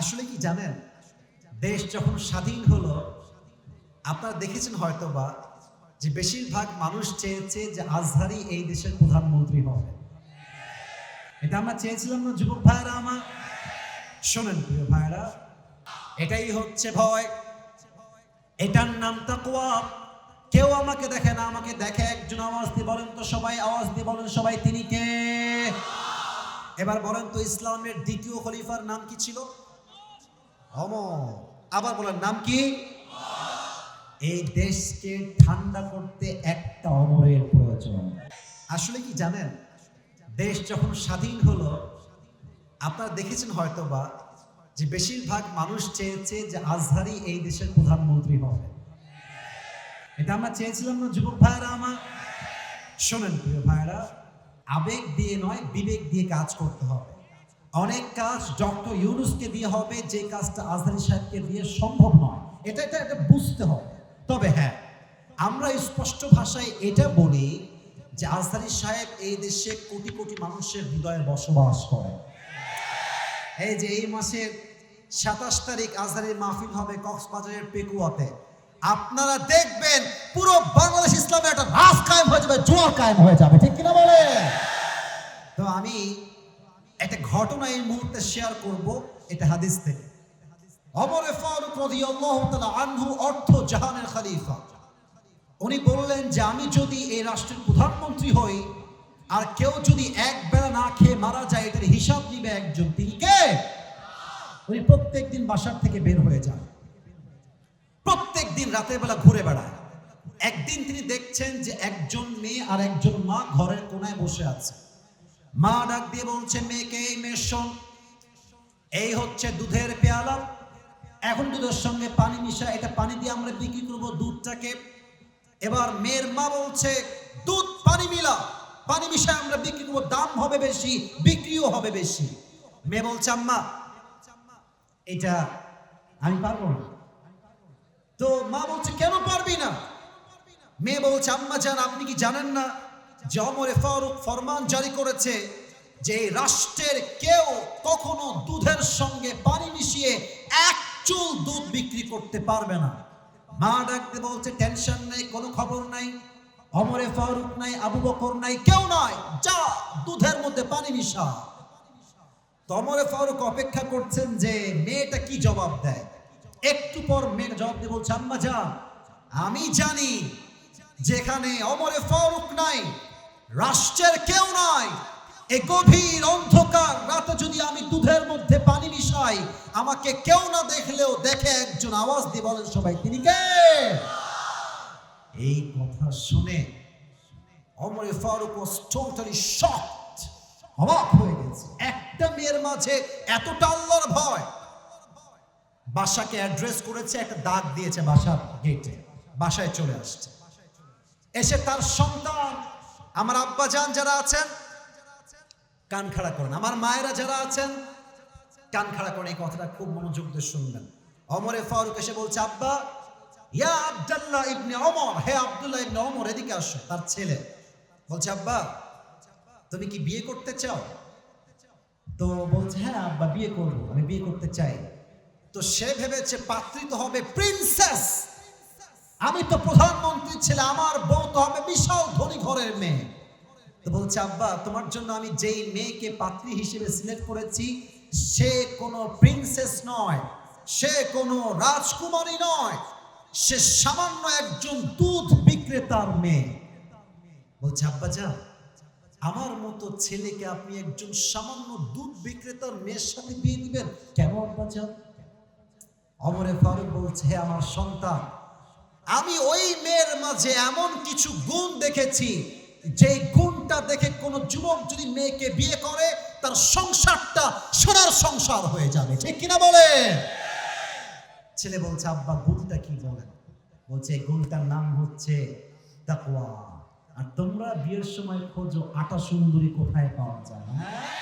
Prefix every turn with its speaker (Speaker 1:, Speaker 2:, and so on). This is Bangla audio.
Speaker 1: আসলে কি জানেন? দেশ যখন স্বাধীন হলো, আপনারা দেখেছেন হয়তো বা যে বেশিরভাগ মানুষ চেয়েছে যে আজহারি এই দেশের প্রধানমন্ত্রী হবে। এটা আমরা চেয়েছিলাম না, যুবক ভাইরা আমার? শোনেন প্রিয় ভাইরা এটাই হচ্ছে ভয়। এটার নাম তাকওয়া। কেউ আমাকে দেখে না, আমাকে দেখে একজন আওয়াজ দিয়ে বলেন তো সবাই, আওয়াজ দিয়ে বলেন সবাই, তিনি কে? এবার বলেন তো ইসলামের দ্বিতীয় খলিফার নাম কি ছিল? অমর আবার বলেন নাম কি? এই দেশকে ঠান্ডা করতে একটা অমরের প্রয়োজন। আসলে কি জানেন? দেশ যখন স্বাধীন হলো, আপনারা দেখেছেন হয়তোবা যে বেশিরভাগ মানুষ চেয়েছে যে আজহারি এই দেশের প্রধানমন্ত্রী হবে। এটা আমরা চেয়েছিলাম না, যুবক ভাইরা আমার। শোনেন প্রিয় ভাইরা আবেগ দিয়ে নয়, বিবেক দিয়ে কাজ করতে হবে। অনেক কাজ ডক্টর ইউনুসকে দিয়ে হবে, যে কাজটা আজহারি সাহেবকে দিয়ে সম্ভব নয়। এটা এটা এটা বুঝতে হবে। তবে হ্যাঁ আমরা স্পষ্ট ভাষায় এটা বলি যে আজহারি সাহেব এই দেশে কোটি কোটি মানুষের হৃদয়ে বসবাস করে এই যে এই মাসের সাতাশ তারিখ আজহারের মাহফিল হবে কক্সবাজারের পেকুয়াতে। আপনারা দেখবেন পুরো বাংলাদেশ ইসলামে একটা রাজ কায়েম হয়ে যাবে জোয়ার কায়েম হয়ে যাবে। ঠিক কিনা বলে তো আমি একটা ঘটনা এই মুহূর্তে শেয়ার করব এটা হাদিস থেকে। অমরে ফারুক আনহু অর্থ জাহানের খলিফা। উনি বললেন যে, আমি যদি এই রাষ্ট্রের প্রধানমন্ত্রী হই, আর কেউ যদি এক বেলা না খেয়ে মারা যায়, এটার হিসাব নিবে একজন। তিনি কে? উনি প্রত্যেক দিন বাসার থেকে বের হয়ে যান। প্রত্যেক দিন রাতের বেলা ঘুরে বেড়ায়। একদিন তিনি দেখছেন যে, একজন মেয়ে আর একজন মা ঘরের কোনায় বসে আছে। মা ডাক দিয়ে বলছে, মেয়েকে এই মেয়ের শোন। এই হচ্ছে দুধের পেয়ালা। এখন দুধের সঙ্গে পানি মিশা এটা পানি দিয়ে আমরা বিক্রি করব দুধটাকে। এবার মেয়ের মা বলছে, দুধ, পানি মিলা। পানি মিশায় আমরা বিক্রি করব। দাম হবে বেশি, বিক্রিও হবে বেশি। মেয়ে বলছে, আম্মা, এটা আমি পারব না। তো মা বলছে, কেন পারবি না? মেয়ে বলছে, আম্মা জান, আপনি কি জানেন না যে অমরে ফারুক ফরমান জারি করেছে যে রাষ্ট্রের কেউ কখনো দুধের সঙ্গে পানি মিশিয়ে এক চুল দুধ বিক্রি করতে পারবে না। মা ডাকতে বলছে, টেনশন নাই, কোনো খবর নাই। অমরে ফারুক নাই, আবু বকর নাই, কেউ নাই। যা দুধের মধ্যে পানি মিশা। তমরে ফারুক অপেক্ষা করছেন যে মেয়েটা কি জবাব দেয়। একটু পর মেয়েটা জবাব দিয়ে বলছে, আম্মা যান আমি জানি যেখানে অমরে ফারুক নাই রাষ্ট্রের কেউ নাই। এ গভীর অন্ধকার রাতে যদি আমি দুধের মধ্যে পানি মিশাই, আমাকে কেউ না দেখলেও দেখে একজন আওয়াজ দিয়ে বলেন সবাই, তিনি কে? এই কথা শুনে অমরে ফারুক was totally shocked অবাক হয়ে গেছে। একটা মেয়ের মাঝে এতটা আল্লাহর ভয়। বাসাকে অ্যাড্রেস করেছে, একটা দাগ দিয়েছে বাসার গেটে, বাসায় চলে আসছে। এসে তার সন্তান আমার আব্বা যান যারা আছেন, কান খাড়া করেন। আমার মায়েরা যারা আছেন, কান খাড়া করেন। এই কথাটা খুব মনোযোগ দিয়ে শুনবেন। অমরে ফারুক এসে বলছে, আব্বা, ইয়া আব্দুল্লাহ ইবনে অমর হে আব্দুল্লাহ ইবনে অমর এদিকে আসো, তার ছেলে। বলছে, আব্বা, তুমি কি বিয়ে করতে চাও? তো বলছে হ্যাঁ আব্বা, বিয়ে করব। আমি বিয়ে করতে চাই। তো সে ভেবেছে, পাত্রী তো হবে প্রিন্সেস। আমি তো প্রধানমন্ত্রী ছেলে, আমার বউ তো হবে বিশাল ধনী ঘরের মেয়ে। তো বলছে, আব্বা, তোমার জন্য আমি যেই মেয়েকে পাত্রী হিসেবে সিলেক্ট করেছি, সে কোনো প্রিন্সেস নয়, সে কোনো রাজকুমারী নয়, সে সামান্য একজন দুধ বিক্রেতার মেয়ে। বলছে, আব্বা যা, আমার মতো ছেলেকে আপনি একজন সামান্য দুধ বিক্রেতার মেয়ের সাথে বিয়ে দিবেন? কেন, আব্বা যা? অমরে ফারুক বলছে আমার সন্তান আমি ওই মেয়ের মাঝে এমন কিছু গুণ দেখেছি যে গুণটা দেখে কোনো যুবক যদি মেয়েকে বিয়ে করে, তার সংসারটা সোনার সংসার হয়ে যাবে। ঠিক কিনা বলে? ছেলে বলছে, আব্বা, গুণটা কি বলেন? বলছে গুণটার নাম হচ্ছে তাকওয়া। আর তোমরা বিয়ের সময় খোঁজো, আটা সুন্দরী কোথায় পাওয়া যায়? হ্যাঁ?